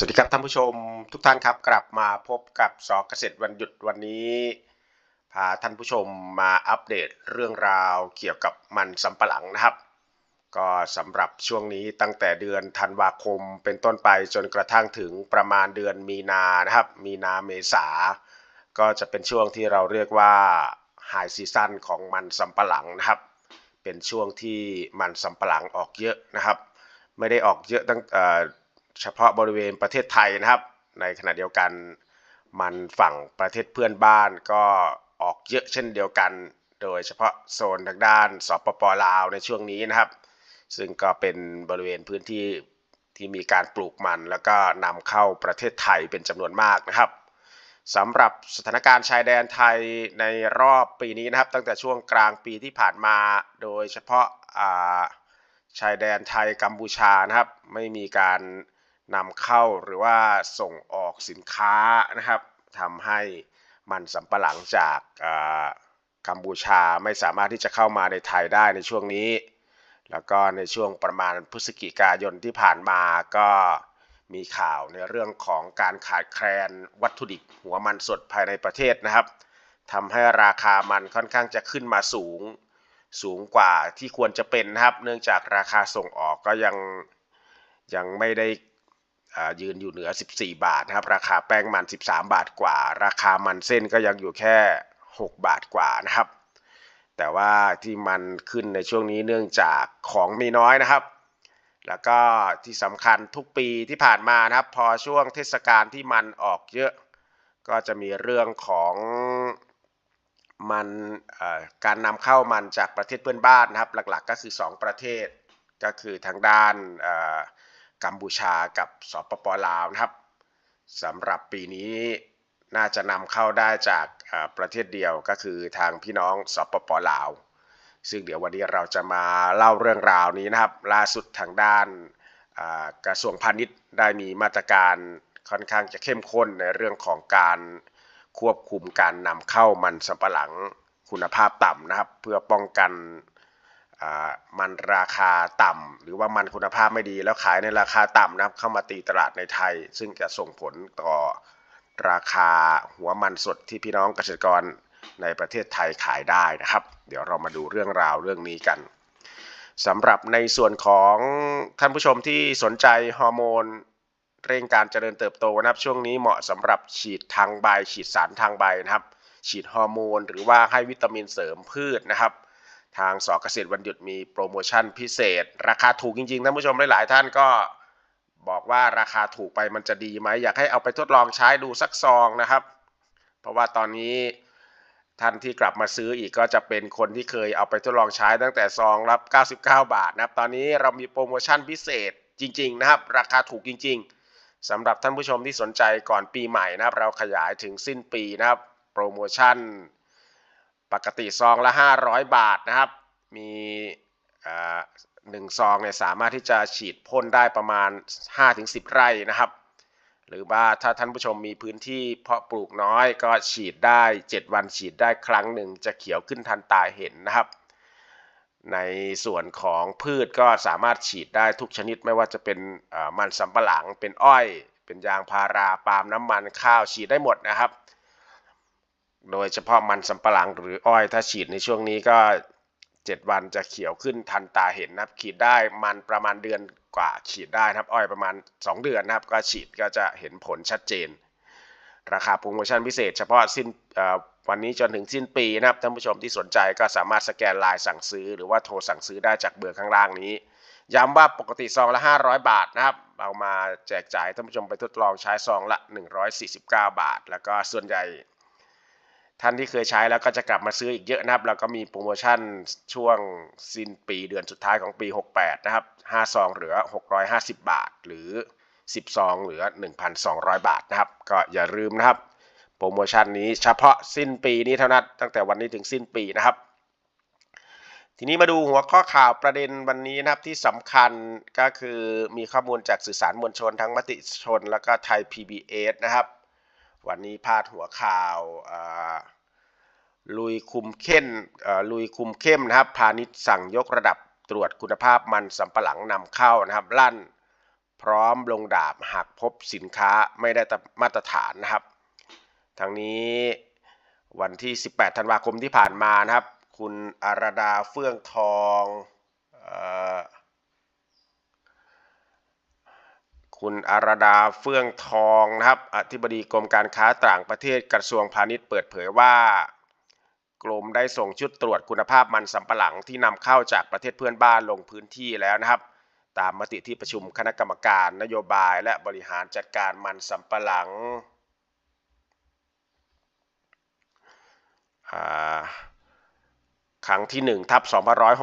สวัสดีครับท่านผู้ชมทุกท่านครับ กลับมาพบกับสอเกษตรวันหยุดวันนี้พาท่านผู้ชมมาอัปเดตเรื่องราวเกี่ยวกับมันสำปะหลังนะครับ ก็สำหรับช่วงนี้ตั้งแต่เดือนธันวาคมเป็นต้นไปจนกระทั่งถึงประมาณเดือนมีนานะครับ มีนาเมษา ก็จะเป็นช่วงที่เราเรียกว่าไฮซีซั่นของมันสำปะหลังนะครับ เป็นช่วงที่มันสำปะหลังออกเยอะนะครับ ไม่ได้ออกเยอะตั้ง เฉพาะบริเวณประเทศไทยนะครับ ในขณะเดียวกันมันฝั่งประเทศเพื่อนบ้านก็ออกเยอะเช่นเดียวกัน โดยเฉพาะโซนทางด้านสปปลาวในช่วงนี้นะครับ ซึ่งก็เป็นบริเวณพื้นที่ที่มีการปลูกมัน แล้วก็นำเข้าประเทศไทยเป็นจำนวนมากนะครับสำหรับสถานการณ์ชายแดนไทยในรอบปีนี้นะครับ ตั้งแต่ช่วงกลางปีที่ผ่านมา โดยเฉพาะชายแดนไทยกัมพูชานะครับ ไม่มีการ นำเข้าหรือว่าส่งออกสินค้านะครับทำให้มันสำปะหลังจากกัมพูชาไม่สามารถที่จะเข้ามาในไทยได้ในช่วงนี้ แล้วก็ในช่วงประมาณพฤศจิกายนที่ผ่านมาก็มีข่าวในเรื่องของการขาดแคลนวัตถุดิบหัวมันสดภายในประเทศนะครับทำให้ราคามันค่อนข้างจะขึ้นมาสูง สูงกว่าที่ควรจะเป็นนะครับ เนื่องจากราคาส่งออกก็ยังยังไม่ได้ ยืนอยู่เหนือ 14 บาทนะครับ ราคาแป้งมัน 13 บาทกว่า ราคามันเส้นก็ยังอยู่แค่ 6 บาทกว่านะครับ แต่ว่าที่มันขึ้นในช่วงนี้เนื่องจากของมีน้อยนะครับ แล้วก็ที่สำคัญทุกปีที่ผ่านมานะครับ พอช่วงเทศกาลที่มันออกเยอะ ก็จะมีเรื่องของมันการนำเข้ามันจากประเทศเพื่อนบ้านนะครับ หลักๆ ก็คือ 2 ประเทศก็คือทางด้าน กัมพูชากับสปปลาวนะครับสำหรับปีนี้น่าจะนำเข้าได้จากประเทศเดียวก็คือทางพี่น้องสปปลาว ซึ่งเดี๋ยววันนี้เราจะมาเล่าเรื่องราวนี้นะครับ ล่าสุดทางด้านกระทรวงพาณิชย์ได้มีมาตรการค่อนข้างจะเข้มข้นในเรื่องของการควบคุมการนำเข้ามันสำปะหลังคุณภาพต่ำนะครับ เพื่อป้องกัน มันราคาต่ำหรือว่ามันคุณภาพไม่ดี แล้วขายในราคาต่ำนะครับเข้ามาตีตลาดในไทย ซึ่งจะส่งผลต่อราคาหัวมันสดที่พี่น้องเกษตรกรในประเทศไทยขายได้นะครับ เดี๋ยวเรามาดูเรื่องราวเรื่องนี้กันสำหรับในส่วนของท่านผู้ชมที่สนใจฮอร์โมนเร่งการเจริญเติบโตนะครับช่วงนี้เหมาะสำหรับฉีดทางใบ ฉีดสารทางใบนะครับ ฉีดฮอร์โมน หรือว่าให้วิตามินเสริมพืชนะครับ ทางสอเกษตรวันหยุดมีโปรโมชั่นพิเศษ ราคาถูกจริงๆท่านผู้ชมหลายๆท่านก็บอกว่าราคาถูกไปมันจะดีไหมอยากให้เอาไปทดลองใช้ดูสักซองนะครับ เพราะว่าตอนนี้ท่านที่กลับมาซื้ออีกก็จะเป็นคนที่เคยเอาไปทดลองใช้ตั้งแต่ซองรับ99 บาทนะครับ ตอนนี้เรามีโปรโมชั่นพิเศษจริง ๆ นะครับ ราคาถูกจริง ๆสำหรับท่านผู้ชมที่สนใจก่อนปีใหม่นะครับ เราขยายถึงสิ้นปีนะครับ โปรโมชั่น ปกติซองละ 500 บาทนะครับ มีหนึ่งซองเนี่ยสามารถที่จะฉีดพ่นได้ประมาณ 5-10 ไร่นะครับ หรือว่าถ้าท่านผู้ชมมีพื้นที่เพาะปลูกน้อยก็ฉีดได้ 7 วันฉีดได้ครั้งหนึ่งจะเขียวขึ้นทันตาเห็นนะครับ ในส่วนของพืชก็สามารถฉีดได้ทุกชนิดไม่ว่าจะเป็นมันสำปะหลังเป็นอ้อย เป็นยางพาราปาล์มน้ำมันข้าวฉีดได้หมดนะครับ โดยเฉพาะมันสำปะหลังหรืออ้อยถ้าฉีดในช่วงนี้ก็ 7 วันจะเขียวขึ้นทันตาเห็นนะครับ ขีดได้มันประมาณเดือนกว่าฉีดได้นะครับ อ้อยประมาณ 2 เดือนนะครับ ก็ฉีดก็จะเห็นผลชัดเจน ราคาโปรโมชั่นพิเศษ เฉพาะสิ้นวันนี้จนถึงสิ้นปีนะครับท่านผู้ชมที่สนใจก็สามารถสแกนไลน์สั่งซื้อ หรือว่าโทรสั่งซื้อได้จากเบอร์ข้างล่างนี้ย้ำว่าปกติซองละ 500 บาทนะครับ เอามาแจกจ่ายท่านผู้ชมไปทดลองใช้ซองละ 149 บาท แล้วก็ส่วนใหญ่ ท่านที่เคยใช้แล้วก็จะกลับมาซื้ออีกเยอะนะครับ แล้วก็มีโปรโมชั่นช่วงสิ้นปีเดือนสุดท้ายของปี 68 นะครับ5ซองเหลือ 650 บาท หรือ 10 ซองเหลือ 1,200 บาทนะครับ ก็อย่าลืมนะครับ โปรโมชั่นนี้เฉพาะสิ้นปีนี้เท่านั้น ตั้งแต่วันนี้ถึงสิ้นปีนะครับ ทีนี้มาดูหัวข้อข่าวประเด็นวันนี้นะครับที่สำคัญก็คือมีข้อมูลจากสื่อสารมวลชนทั้งมติชน แล้วก็ไทย PBS นะครับ วันนี้พาดหัวข่าวลุยคุมเข้มลุยคุมเข้มนะครับพาณิชย์สั่งยกระดับตรวจคุณภาพมันสำปะหลังนำเข้านะครับ ลั่นพร้อมลงดาบหากพบสินค้าไม่ได้มาตรฐานนะครับทั้งนี้วันที่ 18 ธันวาคมที่ผ่านมานะครับ คุณอารดาเฟื่องทอง คุณอารดาเฟื่องทองนะครับอธิบดีกรมการค้าต่างประเทศกระทรวงพาณิชย์เปิดเผยว่า กรมได้ส่งชุดตรวจคุณภาพมันสำปะหลังที่นำเข้าจากประเทศเพื่อนบ้านลงพื้นที่แล้วนะครับ ตามมติที่ประชุมคณะกรรมการนโยบายและบริหารจัดการมันสำปะหลัง ครั้งที่ 1 ทับ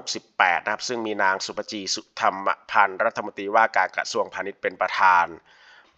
2568 นะครับ ซึ่งมีนางสุปจีสุธรรมพันธ์รัฐมนตรีว่าการกระทรวงพาณิชย์เป็นประธาน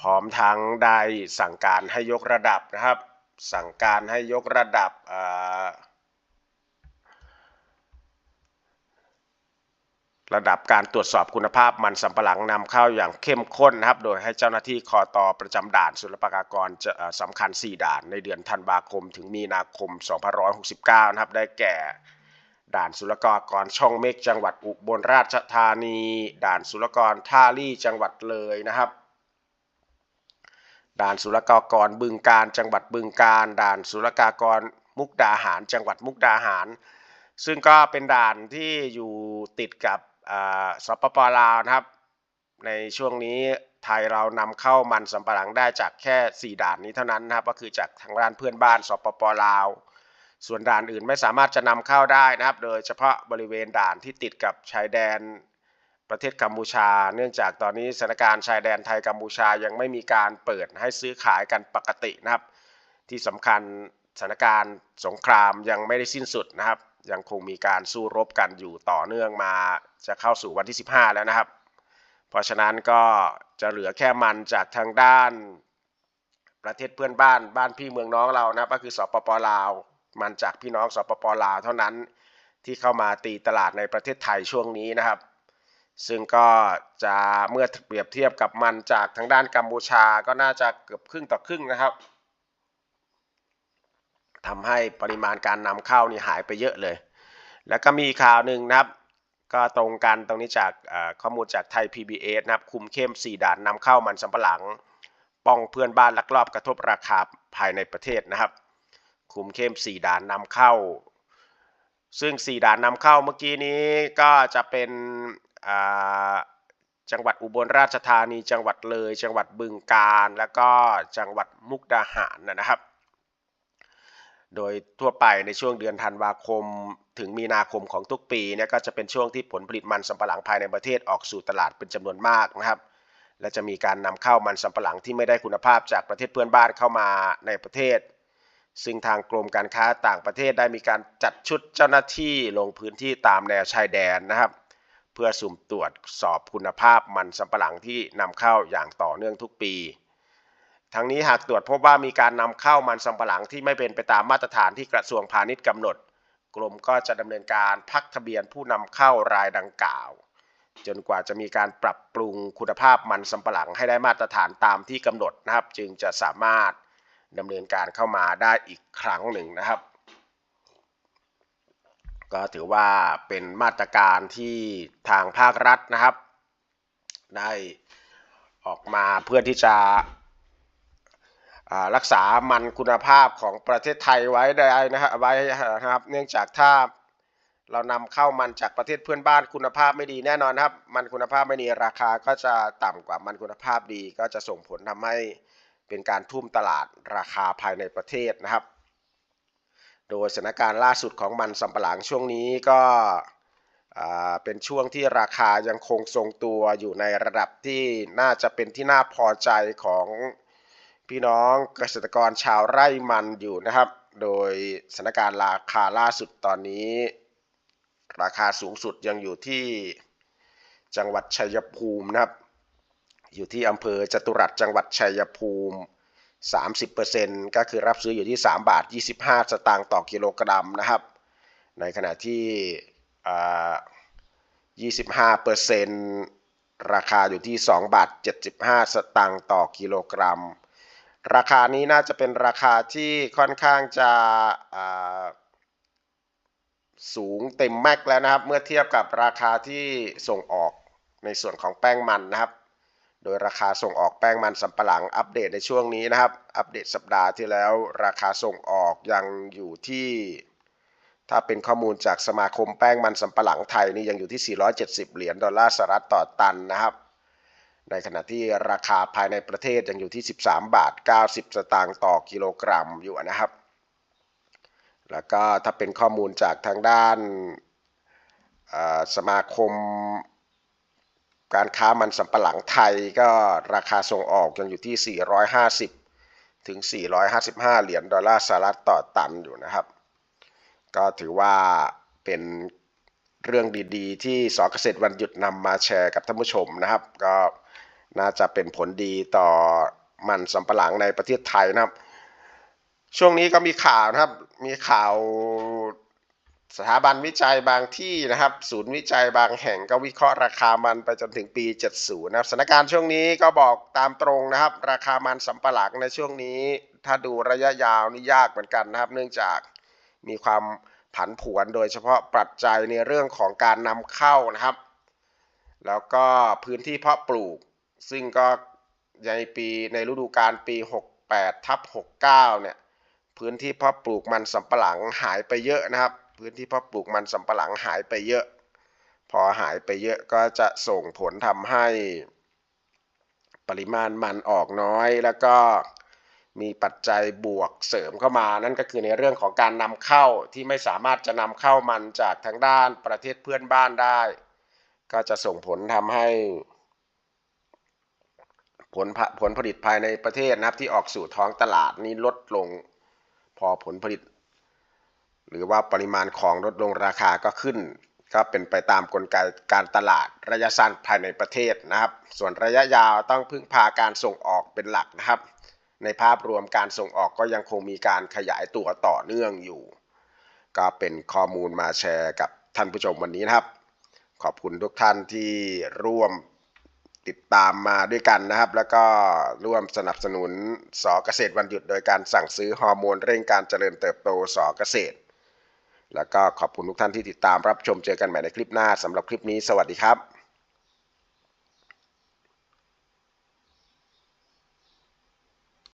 พร้อมทั้งได้สั่งการให้ยกระดับนะครับ สั่งการให้ยกระดับระดับการตรวจสอบคุณภาพมันสำปะหลังนำเข้าอย่างเข้มข้นนะครับ โดยให้เจ้าหน้าที่คอตอประจำด่านศุลปากรจะสำคัญ 4 ด่านในเดือนธันวาคมถึงมีนาคม 2569 นะครับ ได้แก่ ด่านศุลกากรช่องเมฆจังหวัดอุบลราชธานี ด่านศุลกรท่าลี่จังหวัดเลยนะครับ ด่านศุลกากรบึงการจังหวัดบึงการ ด่านศุลกากรมุกดาหาร จังหวัดมุกดาหาร ซึ่งก็เป็นด่านที่อยู่ติดกับสปปลาวนะครับ ในช่วงนี้ไทยเรานำเข้ามันสำปะหลังได้จากแค่ 4 ด่านนี้เท่านั้นนะครับ ก็คือจากทางด้านเพื่อนบ้านสปปลาว ส่วนด่านอื่นไม่สามารถจะนำเข้าได้นะครับ โดยเฉพาะบริเวณด่านที่ติดกับชายแดนประเทศกัมพูชา เนื่องจากตอนนี้สถานการณ์ชายแดนไทยกัมพูชายังไม่มีการเปิดให้ซื้อขายกันปกตินะครับ ที่สำคัญสถานการณ์สงครามยังไม่ได้สิ้นสุดนะครับ ยังคงมีการสู้รบกันอยู่ต่อเนื่องมาจะเข้าสู่วันที่ 15 แล้วนะครับ เพราะฉะนั้นก็จะเหลือแค่มันจากทางด้านประเทศเพื่อนบ้านบ้านพี่เมืองน้องเรานะก็คือสปปลาว มันจากพี่น้องสปปลาวเท่านั้นที่เข้ามาตีตลาดในประเทศไทยช่วงนี้นะครับ ซึ่งก็จะเมื่อเปรียบเทียบกับมันจากทางด้านกัมพูชาก็น่าจะเกือบครึ่งต่อครึ่งนะครับทำให้ปริมาณการนำเข้านี่หายไปเยอะเลย แล้วก็มีข่าวหนึ่งนะครับ ก็ตรงกันตรงนี้จากข้อมูลจากไทย PBS นะครับ คุมเข้ม 4 ด่านนำเข้ามันสำปะหลัง ป้องเพื่อนบ้านลักลอบกระทบราคาภายในประเทศนะครับ คุมเข้ม 4 ด่านนำเข้า ซึ่ง 4 ด่านนำเข้าเมื่อกี้นี้ก็จะเป็นจังหวัดอุบลราชธานี จังหวัดเลย จังหวัดบึงกาฬแล้วก็จังหวัดมุกดาหารนะครับ โดยทั่วไปในช่วงเดือนธันวาคม ถึงมีนาคมของทุกปีเนี่ยก็จะเป็นช่วงที่ผลผลิตมันสำปะหลังภายในประเทศออกสู่ตลาดเป็นจำนวนมากนะครับและจะมีการนำเข้ามันสำปะหลังที่ไม่ได้คุณภาพจากประเทศเพื่อนบ้านเข้ามาในประเทศ ซึ่งทางกรมการค้าต่างประเทศได้มีการจัดชุดเจ้าหน้าที่ลงพื้นที่ตามแนวชายแดนนะครับ เพื่อสุ่มตรวจสอบคุณภาพมันสำปะหลังที่นำเข้าอย่างต่อเนื่องทุกปี ทั้งนี้หากตรวจพบว่ามีการนำเข้ามันสำปะหลังที่ไม่เป็นไปตามมาตรฐานที่กระทรวงพาณิชย์กำหนด กรมก็จะดำเนินการพักทะเบียนผู้นำเข้ารายดังกล่าว จนกว่าจะมีการปรับปรุงคุณภาพมันสำปะหลังให้ได้มาตรฐานตามที่กำหนดนะครับ จึงจะสามารถ ดำเนินการเข้ามาได้อีกครั้งหนึ่งนะครับ ก็ถือว่าเป็นมาตรการที่ทางภาครัฐนะครับ ได้ออกมาเพื่อที่จะรักษามันคุณภาพของประเทศไทยไว้ได้นะครับไว้นะครับเนื่องจากถ้าเรานำเข้ามันจากประเทศเพื่อนบ้านคุณภาพไม่ดีแน่นอนครับ มันคุณภาพไม่ดีราคาก็จะต่ำกว่ามันคุณภาพดี ก็จะส่งผลทำให้ เป็นการทุ่มตลาดราคาภายในประเทศนะครับ โดยสถานการณ์ล่าสุดของมันสำปะหลังช่วงนี้ก็เป็นช่วงที่ราคายังคงทรงตัวอยู่ในระดับที่น่าจะเป็นที่น่าพอใจของพี่น้องเกษตรกรชาวไร่มันอยู่นะครับ โดยสถานการณ์ราคาล่าสุดตอนนี้ ราคาสูงสุดยังอยู่ที่จังหวัดชัยภูมินะครับ อยู่ที่อำเภอจตุรัสจังหวัดชัยภูมิ 30%ก็คือรับซื้ออยู่ที่ 3 บาท 25 สตางค์ต่อกิโลกรัมนะครับ ในขณะที่ 25%ราคาอยู่ที่ 2 บาท 75 สตางค์ต่อกิโลกรัม ราคานี้น่าจะเป็นราคาที่ค่อนข้างจะสูงเต็มแม็กแล้วนะครับ เมื่อเทียบกับราคาที่ส่งออกในส่วนของแป้งมันนะครับ โดยราคาส่งออกแป้งมันสำปะหลังอัปเดตในช่วงนี้นะครับ อัปเดตสัปดาห์ที่แล้วราคาส่งออกยังอยู่ที่ ถ้าเป็นข้อมูลจากสมาคมแป้งมันสำปะหลังไทยนี่ยังอยู่ที่ 470 เหรียญดอลลาร์สหรัฐต่อตันนะครับ ในขณะที่ราคาภายในประเทศยังอยู่ที่ 13 บาท 90 สตางค์ต่อกิโลกรัมอยู่นะครับ แล้วก็ถ้าเป็นข้อมูลจากทางด้านสมาคม การค้ามันสำปะหลังไทยก็ราคาส่งออกยังอยู่ที่ 450 ถึง 455 เหรียญดอลลาร์สหรัฐต่อตันอยู่นะครับ ก็ถือว่าเป็นเรื่องดีๆ ที่สอเกษตรวันหยุดนำมาแชร์กับท่านผู้ชมนะครับ ก็น่าจะเป็นผลดีต่อมันสำปะหลังในประเทศไทยนะครับ ช่วงนี้ก็มีข่าวนะครับ มีข่าว สถาบันวิจัยบางที่นะครับ ศูนย์วิจัยบางแห่งก็วิเคราะห์ราคามันไปจนถึงปี 70 นะครับสถานการณ์ช่วงนี้ก็บอกตามตรงนะครับ ราคามันสำปะหลังในช่วงนี้ ถ้าดูระยะยาวนี่ยากเหมือนกันนะครับ เนื่องจากมีความผันผวนโดยเฉพาะปัจจัยในเรื่องของการนำเข้านะครับ แล้วก็พื้นที่เพาะปลูก ซึ่งก็ในปีในฤดูกาลปี 68ทับ69 เนี่ย พื้นที่เพาะปลูกมันสำปะหลังหายไปเยอะนะครับ พื้นที่เพาะปลูกมันสำปะหลังหายไปเยอะ พอหายไปเยอะก็จะส่งผลทำให้ปริมาณมันออกน้อย แล้วก็มีปัจจัยบวกเสริมเข้ามา นั่นก็คือในเรื่องของการนำเข้าที่ไม่สามารถจะนำเข้ามันจากทางด้านประเทศเพื่อนบ้านได้ ก็จะส่งผลทำให้ผลผลผลิตภายในประเทศนะครับที่ออกสู่ท้องตลาดนี้ลดลง พอผลผลิต หรือว่าปริมาณของลดลงราคาก็ขึ้นก็เป็นไปตามกลไกการตลาดระยะสั้นภายในประเทศนะครับ ส่วนระยะยาวต้องพึ่งพาการส่งออกเป็นหลักนะครับ ในภาพรวมการส่งออกก็ยังคงมีการขยายตัวต่อเนื่องอยู่ ก็เป็นข้อมูลมาแชร์กับท่านผู้ชมวันนี้นะครับ ขอบคุณทุกท่านที่ร่วมติดตามมาด้วยกันนะครับ แล้วก็ร่วมสนับสนุนสอเกษตรวันหยุดโดยการสั่งซื้อฮอร์โมนเร่งการเจริญเติบโตสอเกษตร แล้วก็ขอบคุณทุกท่านที่ติดตามรับชมเจอกันใหม่ในคลิปหน้าสำหรับคลิปนี้ สวัสดีครับ